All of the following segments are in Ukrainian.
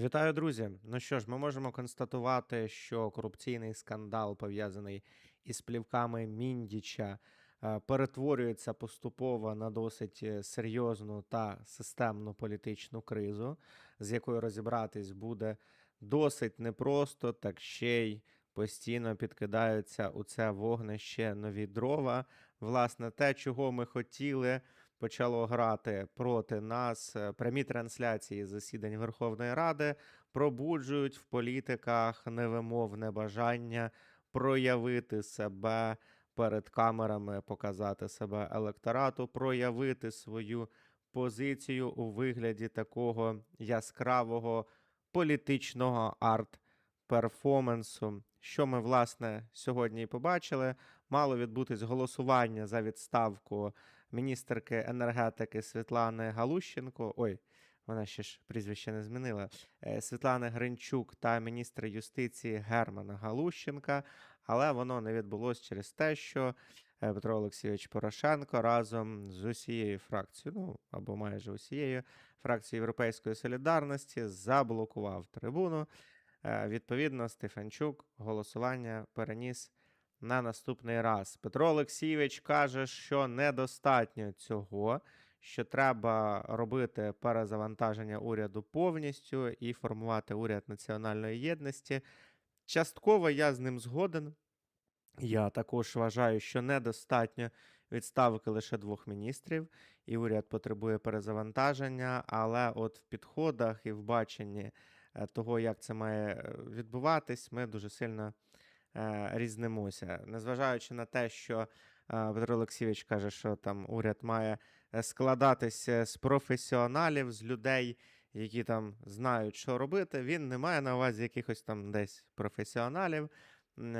Вітаю, друзі! Ну що ж, ми можемо констатувати, що корупційний скандал, пов'язаний із плівками Міндіча, е, перетворюється поступово на досить е, серйозну та системну політичну кризу, з якою розібратись буде досить непросто, так ще й постійно підкидаються у це вогнище нові дрова. Власне, те, чого ми хотіли, почало грати проти нас. Е, Прямі трансляції засідань Верховної Ради пробуджують в політиках невимовне бажання проявити себе перед камерами, показати себе електорату, проявити свою позицію у вигляді такого яскравого політичного арт-перформансу. Що ми, власне, сьогодні і побачили. Мало відбутись голосування за відставку міністерки енергетики Світлани Галущенко. Ой, вона ще ж прізвище не змінила. е, Світлани Гринчук та міністра юстиції Германа Галущенка. Але воно не відбулось через те, що е, Петро Олексійович Порошенко разом з усією фракцією, ну або майже усією фракцією Європейської солідарності заблокував трибуну. Е, Відповідно, Стефанчук голосування переніс на наступний раз. Петро Олексійович каже, що недостатньо цього, що треба робити перезавантаження уряду повністю і формувати уряд національної єдності. Частково я з ним згоден. Я також вважаю, що недостатньо відставки лише двох міністрів, і уряд потребує перезавантаження, але от в підходах і в баченні е, того, як це має е, відбуватись, ми дуже сильно різнимося. Незважаючи на те, що е, Петро Олексійович каже, що там уряд має е, складатися з професіоналів, з людей, які там знають, що робити, він не має на увазі якихось там десь професіоналів, е,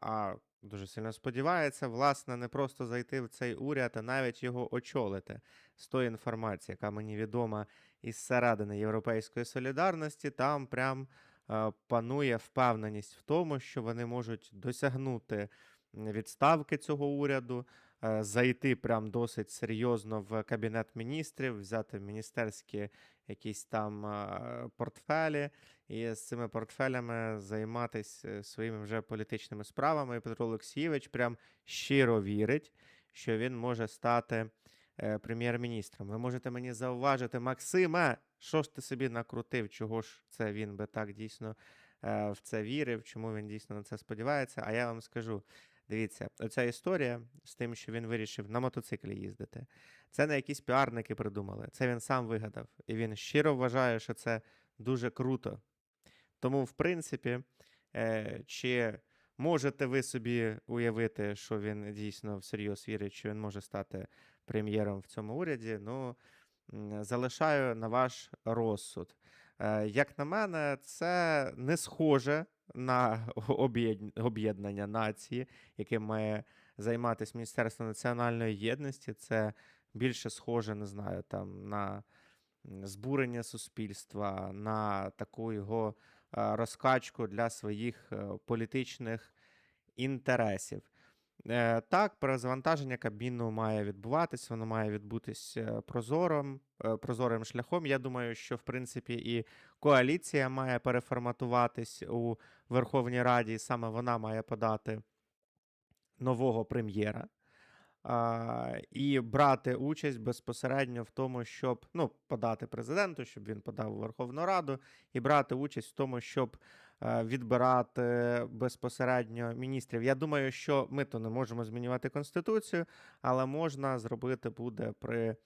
а дуже сильно сподівається, власне, не просто зайти в цей уряд, а навіть його очолити. З тої інформації, яка мені відома із середини Європейської солідарності, там прям е, панує впевненість в тому, що вони можуть досягнути відставки цього уряду, е, зайти прям досить серйозно в кабінет міністрів, взяти міністерські якісь там е, портфелі, і з цими портфелями займатися своїми вже політичними справами. І Петро Олексійович прям щиро вірить, що він може стати е, прем'єр-міністром. Ви можете мені зауважити, Максиме, що ж ти собі накрутив? Чого ж це він би так дійсно е, в це вірив? Чому він дійсно на це сподівається? А я вам скажу. Дивіться, оця історія з тим, що він вирішив на мотоциклі їздити, це не якісь піарники придумали. Це він сам вигадав. І він щиро вважає, що це дуже круто. Тому, в принципі, е, чи можете ви собі уявити, що він дійсно всерйоз вірить, що він може стати прем'єром в цьому уряді? Ну, залишаю на ваш розсуд. Е, Як на мене, це не схоже на об'єднання нації, яким має займатися Міністерство національної єдності. Це більше схоже, не знаю, там на збурення суспільства, на таку його е, розкачку для своїх е, політичних інтересів. Е, Так, перезавантаження кабіну має відбуватись, воно має відбутись е, прозорим, е, прозорим шляхом. Я думаю, що в принципі і коаліція має переформатуватись у Верховній Раді, і саме вона має подати нового прем'єра. І брати участь безпосередньо в тому, щоб ну, подати президенту, щоб він подав у Верховну Раду, і брати участь в тому, щоб відбирати безпосередньо міністрів. Я думаю, що ми то не можемо змінювати конституцію, але можна зробити буде при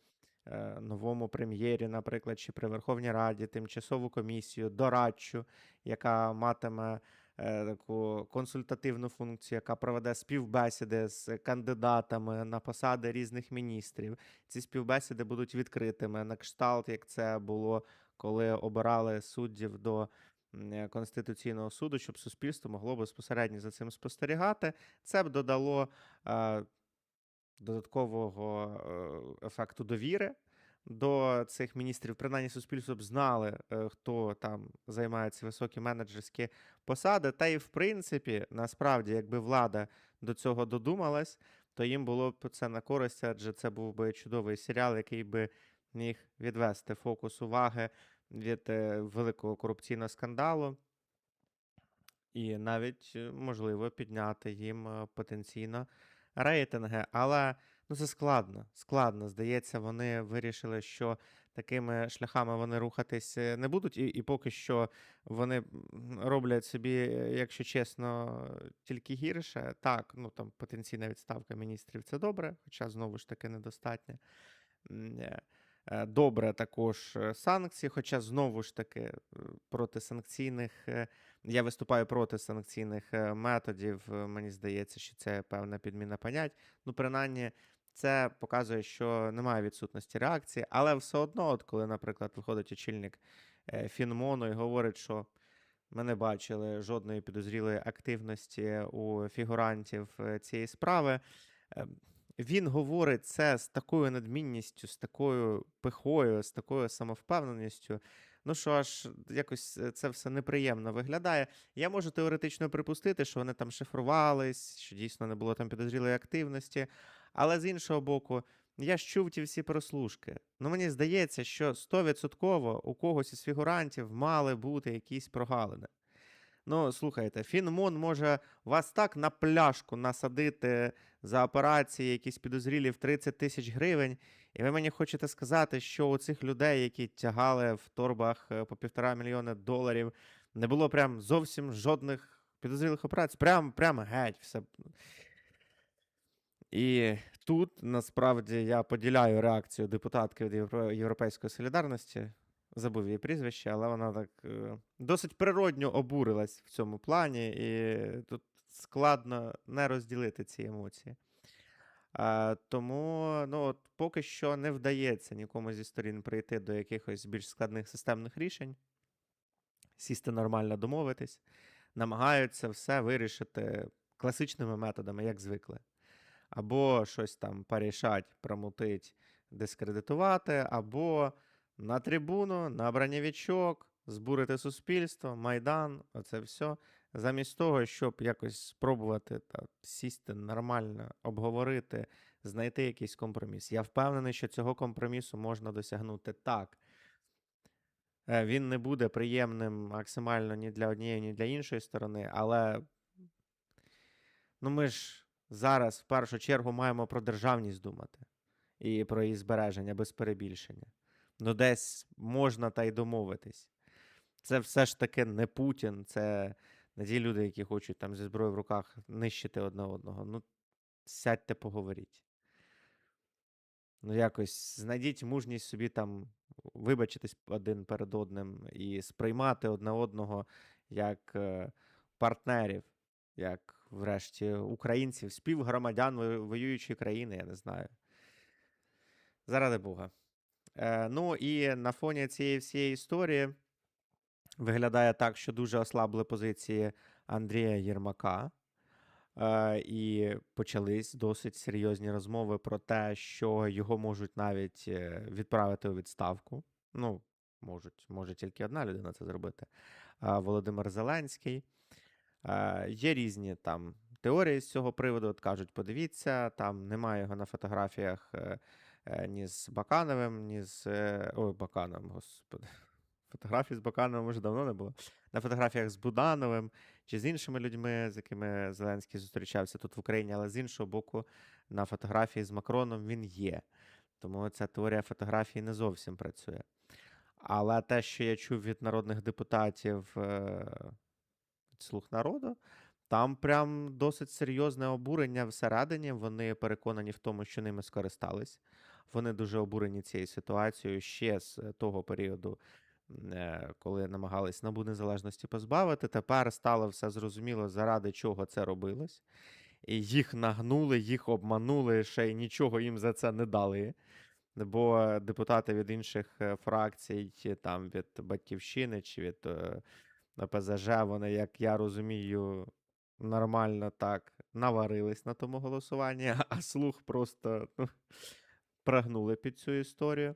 е, новому прем'єрі, наприклад, чи при Верховній Раді, тимчасову комісію, дорадчу, яка матиме е, таку консультативну функцію, яка проведе співбесіди з кандидатами на посади різних міністрів. Ці співбесіди будуть відкритими на кшталт, як це було, коли обирали суддів до е, Конституційного суду, щоб суспільство могло безпосередньо за цим спостерігати. Це б додало е, додаткового е, ефекту довіри до цих міністрів. Принаймні, суспільство б знали, е, хто там займає ці високі менеджерські посади. Та і в принципі, насправді, якби влада до цього додумалась, то їм було б це на користь, адже це був би чудовий серіал, який би міг відвести фокус уваги від е, великого корупційного скандалу, і навіть, е, можливо, підняти їм е, потенційно рейтинги. Але ну, це складно. Складно. Здається, вони вирішили, що такими шляхами вони рухатись не будуть, і, і поки що вони роблять собі, якщо чесно, тільки гірше. Так, ну там потенційна відставка міністрів це добре, хоча знову ж таки недостатньо. Е, Добре також е, санкції, хоча знову ж таки е, проти санкційних, я виступаю проти санкційних методів. Мені здається, що це певна підміна понять. Ну, принаймні, це показує, що немає відсутності реакції, але все одно, от коли, наприклад, виходить очільник Фінмону і говорить, що ми не бачили жодної підозрілої активності у фігурантів цієї справи. Він говорить це з такою надмінністю, з такою пихою, з такою самовпевненістю. Ну що аж якось е, це все неприємно виглядає. Я можу теоретично припустити, що вони там шифрувались, що дійсно не було там підозрілої активності. Але з іншого боку, я ж чув ті всі прослушки. Ну мені здається, що 100% у когось із фігурантів мали бути якісь прогалини. Ну, слухайте, Фінмон може вас так на пляшку насадити за операції, якісь підозрілі в 30 тисяч гривень, і ви мені хочете сказати, що у цих людей, які тягали в торбах е, по півтора мільйони доларів, не було прям зовсім жодних підозрілих операцій. Прям, прям геть все. І тут насправді я поділяю реакцію депутатки від Євро- Європейської солідарності. Забув її прізвище, але вона так е, досить природньо обурилась в цьому плані, і тут складно не розділити ці емоції. А, тому ну, от, поки що не вдається нікому зі сторін прийти до якихось більш складних системних рішень, сісти нормально домовитись, намагаються все вирішити класичними методами, як звикли. Або щось там порішать, промутить, дискредитувати, або на трибуну, на бронєвічок, збурити суспільство, майдан, оце все. Замість того, щоб якось спробувати та, сісти нормально, обговорити, знайти якийсь компроміс. Я впевнений, що цього компромісу можна досягнути так. Е, Він не буде приємним максимально ні для однієї, ні для іншої сторони, але ну ми ж зараз в першу чергу маємо про державність думати і про її збереження без перебільшення. Ну, десь можна та й домовитись. Це все ж таки не Путін, це не ті люди, які хочуть там зі зброєю в руках нищити одне одного. Ну, сядьте, поговоріть. Ну, якось знайдіть мужність собі там вибачитись один перед одним і сприймати одне одного як е, партнерів, як, врешті, українців, співгромадян воюючої країни, я не знаю. Заради Бога. Е, ну і на фоні цієї всієї історії виглядає так, що дуже ослабли позиції Андрія Єрмака. Е, і почались досить серйозні розмови про те, що його можуть навіть е, відправити у відставку. Ну, можуть, може тільки одна людина це зробити. е, Володимир Зеленський. Є різні там теорії з цього приводу. От кажуть, подивіться, там немає його на фотографіях ні з Бакановим, ні з. Ой, Бакановим, господи. Фотографій з Бакановим вже давно не було. На фотографіях з Будановим чи з іншими людьми, з якими Зеленський зустрічався тут в Україні, але з іншого боку, на фотографії з Макроном він є. Тому ця теорія фотографії не зовсім працює. Але те, що я чув від народних депутатів е, Слуг народу, там прям досить серйозне обурення всередині. Вони переконані в тому, що ними скористались. Вони дуже обурені цією ситуацією ще з того періоду, коли намагались набу незалежності позбавити. Тепер стало все зрозуміло, заради чого це робилось. І їх нагнули, їх обманули, ще й нічого їм за це не дали. Бо депутати від інших е, фракцій, там від Батьківщини чи від е, ОПЗЖ, вони, як я розумію, нормально так наварились на тому голосуванні, а слух просто ну, прагнули під цю історію.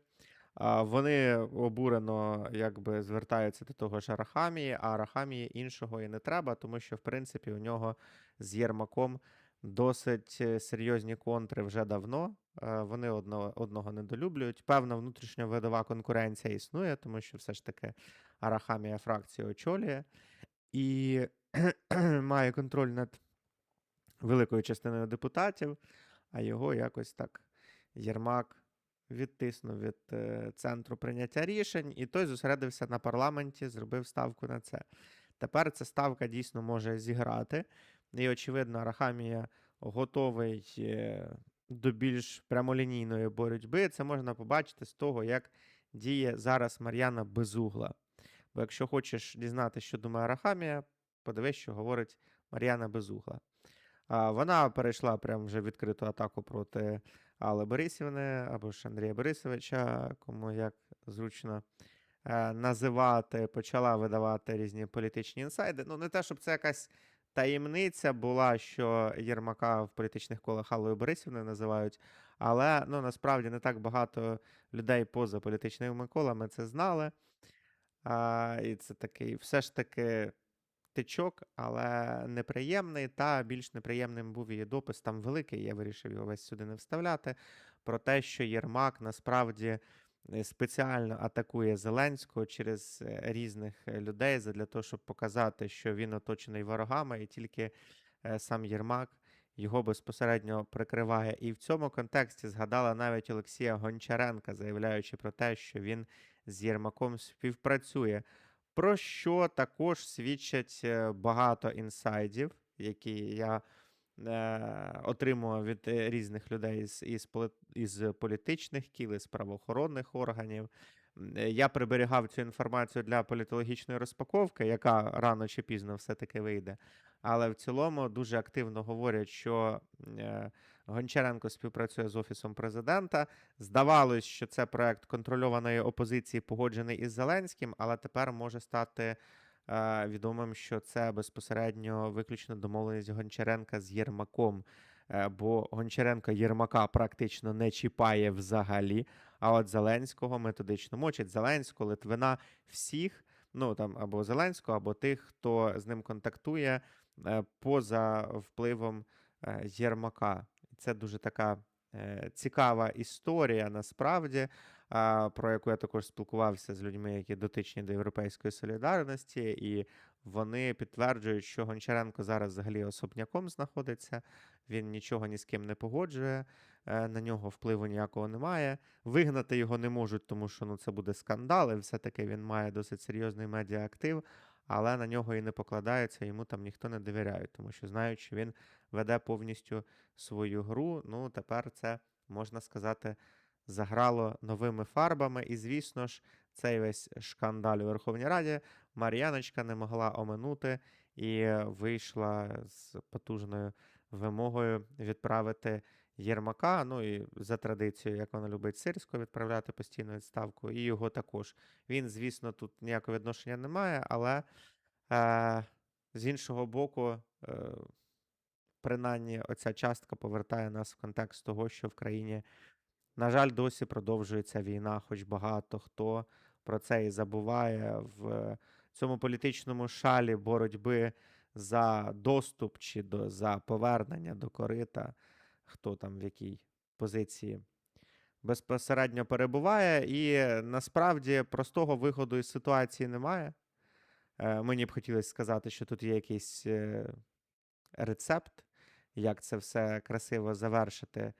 Вони обурено якби звертаються до того ж Арахамії, а Арахамії іншого і не треба, тому що, в принципі, у нього з Єрмаком досить е, серйозні контри вже давно. Е, Вони одного, одного недолюблюють. Певна внутрішньовидова конкуренція існує, тому що все ж таки Арахамія фракцію очолює і має контроль над великою частиною депутатів, а його якось так Єрмак відтиснув від е, центру прийняття рішень, і той зосередився на парламенті, зробив ставку на це. Тепер ця ставка дійсно може зіграти. І, очевидно, Арахамія готовий е, до більш прямолінійної боротьби. Це можна побачити з того, як діє зараз Мар'яна Безугла. Бо якщо хочеш дізнатися, що думає Арахамія, подивись, що говорить Мар'яна Безугла. Вона перейшла прям вже відкриту атаку проти Алли Борисівни або ж Андрія Борисовича, кому як зручно е, називати, почала видавати різні політичні інсайди. Ну, не те, щоб це якась таємниця була, що Єрмака в політичних колах Аллою Борисівною називають, але ну, насправді не так багато людей поза політичними колами це знали. А, і це такий все ж таки тичок, але неприємний. Та більш неприємним був її допис. Там великий, я вирішив його весь сюди не вставляти. Про те, що Єрмак насправді е, спеціально атакує Зеленського через е, різних е, людей для того, щоб показати, що він оточений ворогами, і тільки сам Єрмак його безпосередньо прикриває. І в цьому контексті згадала навіть Олексія Гончаренка, заявляючи про те, що він з Єрмаком співпрацює. Про що також свідчать е, багато інсайдів, які я е, отримував від е, різних людей із, із, із політичних кіл, із правоохоронних органів. Е, Я приберігав цю інформацію для політологічної розпаковки, яка рано чи пізно все-таки вийде. Але в цілому дуже активно говорять, що е, Гончаренко співпрацює з Офісом президента. Здавалось, що це проект контрольованої опозиції, погоджений із Зеленським, але тепер може стати е, відомим, що це безпосередньо виключно домовленість Гончаренка з Єрмаком. Е, бо Гончаренко Єрмака практично не чіпає взагалі. А от Зеленського методично мочить Зеленського, Литвина, всіх, ну там або Зеленського, або тих, хто з ним контактує е, поза впливом е, Єрмака. Це дуже така е, цікава історія насправді, про яку я також спілкувався з людьми, які дотичні до європейської солідарності, і вони підтверджують, що Гончаренко зараз взагалі особняком знаходиться. Він нічого ні з ким не погоджує, е, на нього впливу ніякого немає. Вигнати його не можуть, тому що ну, це буде скандал, і все-таки він має досить серйозний медіаактив, але на нього і не покладаються, йому там ніхто не довіряє, тому що знають, що він веде повністю свою гру. Ну, тепер це, можна сказати, заграло новими фарбами. І, звісно ж, цей весь шкандаль у Верховній Раді Мар'яночка не могла оминути і вийшла з потужною вимогою відправити Єрмака. Ну і за традицією, як вона любить сирського відправляти постійну відставку, і його також. Він, звісно, тут ніякого відношення не має, але е, з іншого боку. Е, принаймні оця частка повертає нас в контекст того, що в країні, на жаль, досі продовжується війна, хоч багато хто про це і забуває в цьому політичному шалі боротьби за доступ чи до, за повернення до корита, хто там в якій позиції безпосередньо перебуває, і насправді простого виходу із ситуації немає. Е, Мені б хотілося сказати, що тут є якийсь е, рецепт, як це все красиво завершити,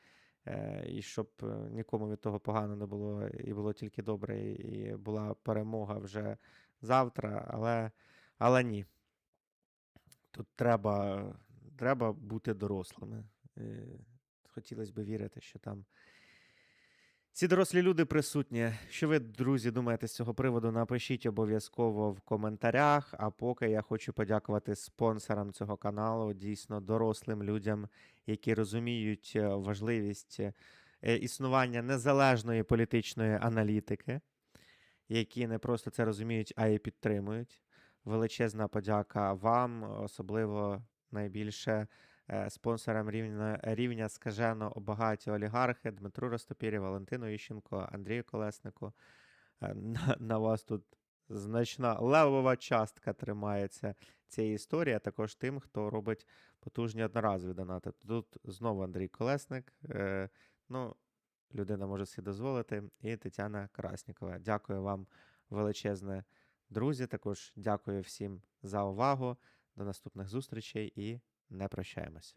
е, і щоб е, нікому від того погано не було, і було тільки добре, і була перемога вже завтра. Але, але ні. Тут треба, треба бути дорослими. Хотілося б вірити, що там ці дорослі люди присутні. Що ви, друзі, думаєте з цього приводу? Напишіть обов'язково в коментарях. А поки я хочу подякувати спонсорам цього каналу, дійсно дорослим людям, які розуміють е, важливість е, існування незалежної політичної аналітики, які не просто це розуміють, а й підтримують. Величезна подяка вам, особливо найбільше спонсорам рівня, рівня скажено багаті олігархи Дмитру Ростопірі, Валентину Іщенко, Андрію Колеснику. Е, На, на вас тут значна левова частка тримається цієї історії, а також тим, хто робить потужні одноразові донати. Тут знову Андрій Колесник. Е, ну, людина може собі дозволити, і Тетяна Краснікова. Дякую вам величезне, друзі. Також дякую всім за увагу. До наступних зустрічей і не прощаємось.